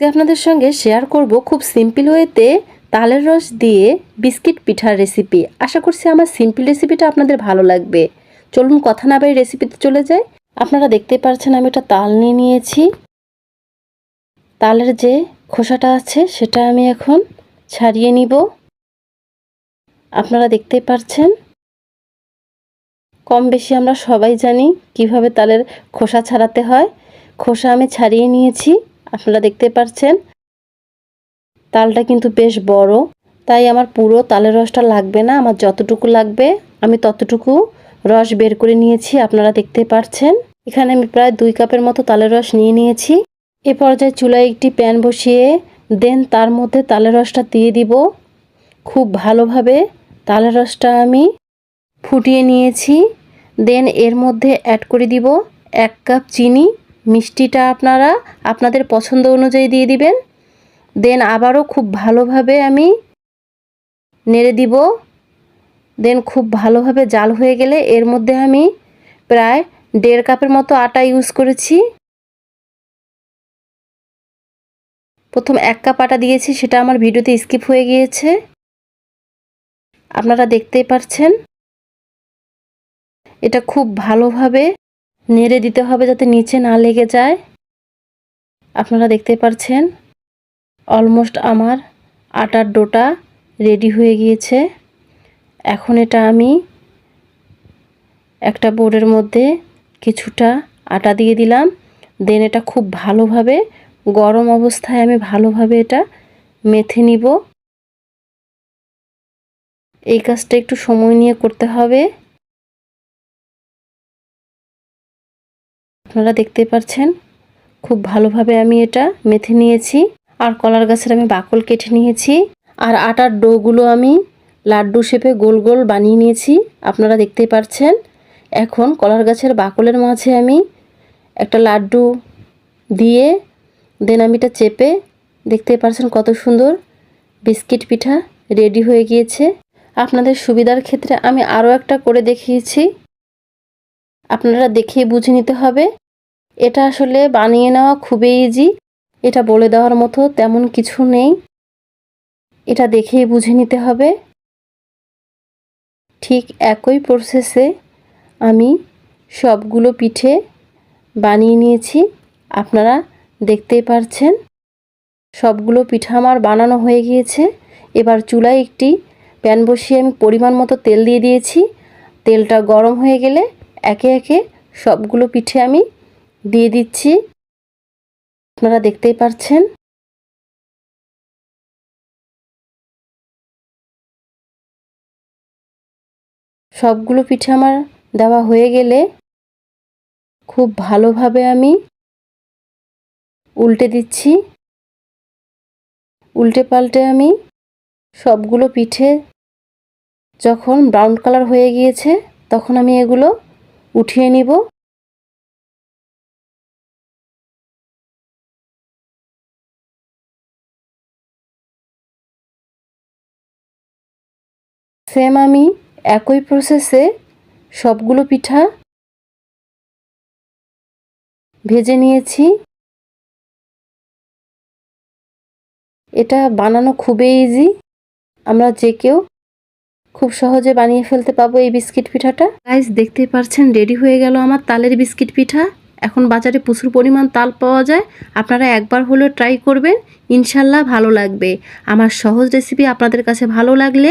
আপনাদের সঙ্গে শেয়ার করব খুব সিম্পল ওয়েতে তালের রস দিয়ে বিস্কিট পিঠার রেসিপি আশা করছি আমার সিম্পল রেসিপিটা আপনাদের ভালো লাগবে। চলুন কথা না বাড়ি রেসিপিতে চলে যাই। আপনারা দেখতে পাচ্ছেন আমি একটা তাল নিয়ে নিয়েছি। তালের যে খোসাটা আছে সেটা আমি এখন ছাড়িয়ে নিব। আপনারা দেখতে পাচ্ছেন কম বেশি আমরা সবাই জানি কীভাবে তালের খোসা ছাড়াতে হয়। খোসা আমি ছাড়িয়ে নিয়েছি। আপনারা দেখতে পাচ্ছেন তালটা কিন্তু বেশ বড়। তাই আমার পুরো তালের রসটা লাগবে না, আমার যতটুকু লাগবে, আমি ততটুকু রস বের করে নিয়েছি, আপনারা দেখতে পাচ্ছেন এখানে আমি প্রায় দুই কাপের মতো তালের রস নিয়ে নিয়েছি। এ পর্যায়ে চুলায় একটি প্যান বসিয়ে দেন, তার মধ্যে তালের রসটা দিয়ে দিব। খুব ভালোভাবে তালের রসটা আমি ফুটিয়ে নিয়েছি। দেন এর মধ্যে অ্যাড করে দিব এক কাপ চিনি। মিষ্টিটা আপনারা আপনাদের পছন্দ অনুযায়ী দিয়ে দিবেন। দেন আবারও খুব ভালোভাবে আমি নেড়ে দিব। দেন খুব ভালোভাবে জাল হয়ে গেলে এর মধ্যে আমি প্রায় দেড় কাপের মতো আটা ইউজ করেছি। প্রথম এক কাপ আটা দিয়েছি, সেটা আমার ভিডিওতে স্কিপ হয়ে গিয়েছে। আপনারা দেখতেই পাচ্ছেন এটা খুব ভালোভাবে নেড়ে দিতে হবে যাতে নিচে না লেগে যায়। আপনারা দেখতে পাচ্ছেন অলমোস্ট আমার আটার ডোটা রেডি হয়ে গিয়েছে। এখন এটা আমি একটা বোর্ডের মধ্যে কিছুটা আটা দিয়ে দিলাম। দেন এটা খুব ভালোভাবে, গরম অবস্থায় আমি ভালোভাবে এটা মেথে নিব। এই কাজটা একটু সময় নিয়ে করতে হবে। আপনারা দেখতে পাচ্ছেন খুব ভালোভাবে আমি এটা মেথে নিয়েছি। আর কলার গাছের আমি বাকল কেটে নিয়েছি। আর আটার ডোগুলো আমি লাড্ডু শেপে গোল গোল বানিয়ে নিয়েছি। আপনারা দেখতে পাচ্ছেন এখন কলার গাছের বাকলের মাঝে আমি একটা লাড্ডু দিয়ে দেন আমি এটা চেপে দেখতে পাচ্ছেন কত সুন্দর বিস্কিট পিঠা রেডি হয়ে গিয়েছে। আপনাদের সুবিধার ক্ষেত্রে আমি আরও একটা করে দেখিয়েছি। আপনারা দেখে বুঝে নিতে হবে এটা আসলে বানিয়ে নেওয়া খুবই ইজি এটা বলে দেওয়ার মতো তেমন কিছু নেই। এটা দেখেই বুঝে নিতে হবে। ঠিক একই প্রসেসে আমি সবগুলো পিঠে বানিয়ে নিয়েছি। আপনারা দেখতেই পারছেন। সবগুলো পিঠা আমার বানানো হয়ে গিয়েছে। এবার চুলায় একটি প্যান বসিয়ে আমি পরিমাণ মতো তেল দিয়ে দিয়েছি। তেলটা গরম হয়ে গেলে একে একে সবগুলো পিঠে আমি দিয়ে দিচ্ছি। আপনারা দেখতেই পাচ্ছেন সবগুলো পিঠে আমার দেওয়া হয়ে গেলে খুব ভালোভাবে আমি উল্টে দিচ্ছি। উল্টে পাল্টে আমি সবগুলো পিঠে যখন ব্রাউন কালার হয়ে গিয়েছে, তখন আমি এগুলো উঠিয়ে নিব। সেম আমি, একই প্রসেসে সবগুলো পিঠা ভেজে নিয়েছি। এটা বানানো খুবই ইজি আমরা যে কেউ খুব সহজে বানিয়ে ফেলতে পাবো এই বিস্কিট পিঠাটা। গাইস দেখতে পাচ্ছেন রেডি হয়ে গেল আমার তালের বিস্কিট পিঠা। এখন বাজারে প্রচুর পরিমাণ তাল পাওয়া যায়। আপনারা একবার হলেও ট্রাই করবেন। ইনশাল্লাহ ভালো লাগবে। আমার সহজ রেসিপি আপনাদের কাছে ভালো লাগলে